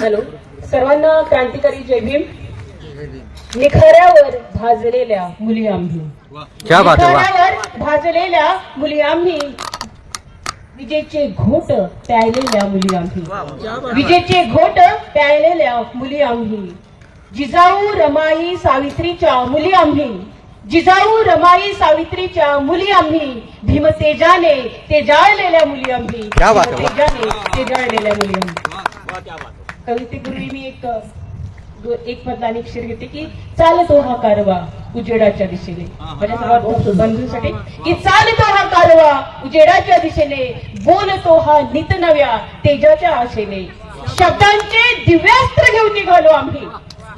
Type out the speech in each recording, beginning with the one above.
Hello. सर्वांना क्रांतिकारी जय भीम. निखाऱ्यावर भाजलेल्या मुली आम्ही. निखाऱ्यावर भाजलेल्या मुली आम्ही. विजेचे घोट प्यायलेल्या मुली आम्ही. विजेचे घोट प्यायलेल्या मुली आम्ही. जिजाऊ रमाई सावित्रीच्या मुली आम्ही. जिजाऊ रमाई सावित्रीच्या मुली आम्ही. भीमतेजाने ते जाळलेल्या मुली आम्ही. भीमतेजाने ते जाळलेल्या मुली आम्ही. कवितेपूर्वी मी एक दो- एक मधला शिर घेते की चालतो हा कारवा उजेडाच्या दिशेने. माझ्या सर्वात बंधूंसाठी. की चालतो हा कारवा उजेडाच्या दिशेने बोलतो हा नित नव्या तेजाच्या आशेने. शब्दांचे दिव्यास्त्र घेऊन निघालो आम्ही.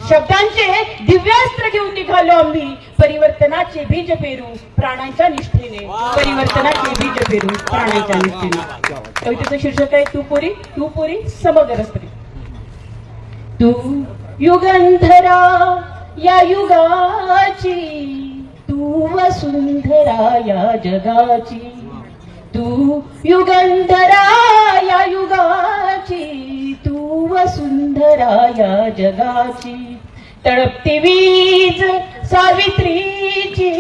शब्दांचे दिव्यास्त्र घेऊन निघालो आम्ही. परिवर्तनाचे बीज पेरू प्राणांच्या निष्ठेने. परिवर्तनाचे बीज पेरू प्राणांच्या निष्ठेने. कवितेचं शीर्षक आहे तू पोरी तू पोरी समग्र स्त्री तू युगंधरा या युगाची तू वसुंधरा या जगाची. तू युगंधरा या युगाची तू वसुंधरा या जगाची. तळपती वीज सावित्रीची.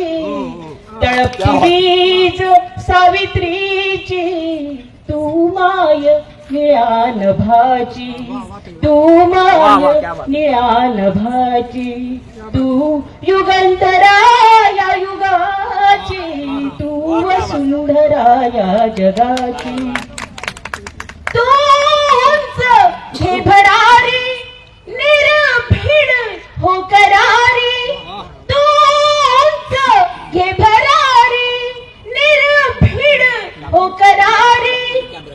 तळपती वीज सावित्रीची. तू माय निळ्या नभाची तू माय निळ्या नभाची तू युगंधरा या युगाची. तू वसुंधरा या जगाची. घे भरारी निर्भीड हो। करारी तू उंच घे भरारी निर्भीड हो करारी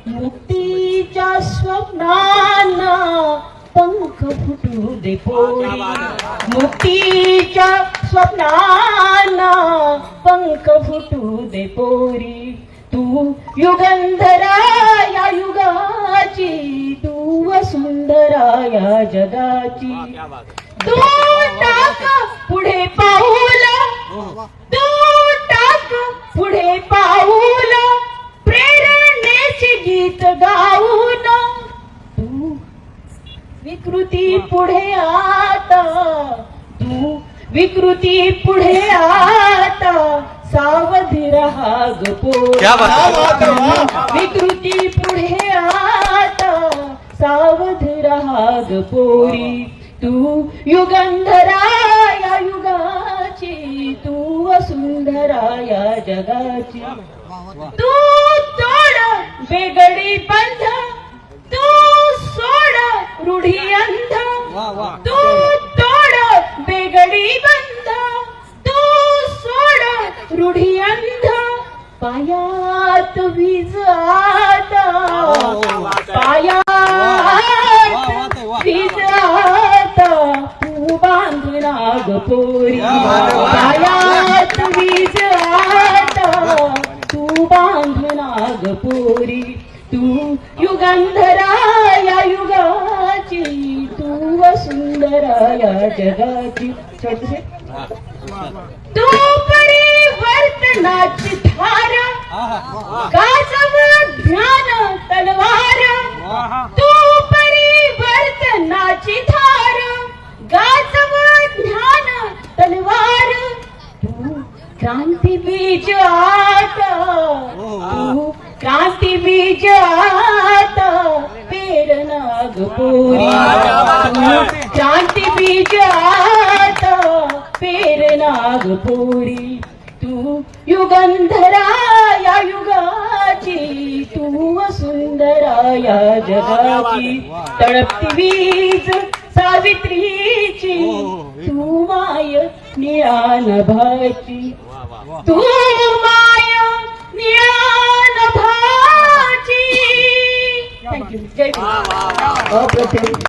मुक्तीच्या स्वप्नांना पंख फुटू दे पोरी। मुक्तीच्या स्वप्नांना पंख फुटू दे पोरी। तू युगंधरा वसुंधरा या जगाची तू टाक पुढे पाऊल. तू टाक पुढे पाऊल. प्रेरणेचे गीत गाऊन. तू विकृती पुढे आता. तू विकृती पुढे आता. सावधी रहा ग ग पोरी तू युगंधरा या युगाची तू वसुंधरा या जगाची. तू तोड बेगडी बंध तू सोड रूढी अंध. तू तोड बेगडी बंध तू सोड रूढी अंध. पायात वीज आता. पायात पोरी पायात वीज तू बांधला ग पोरी तू युगंधरा या युगाची तू वसुंधरा या जगाची छोटसे तू परिवर्तनाची धार. पेरणा शांति क्रांती बीज आता पेरणा तू युगंधरा या युगाची तू वसुंधरा या जगाची तळपती वीज सावित्रीची तू माय निळा नभाची तू माय नभाची थँक्यू जय भीम. अप्रतिम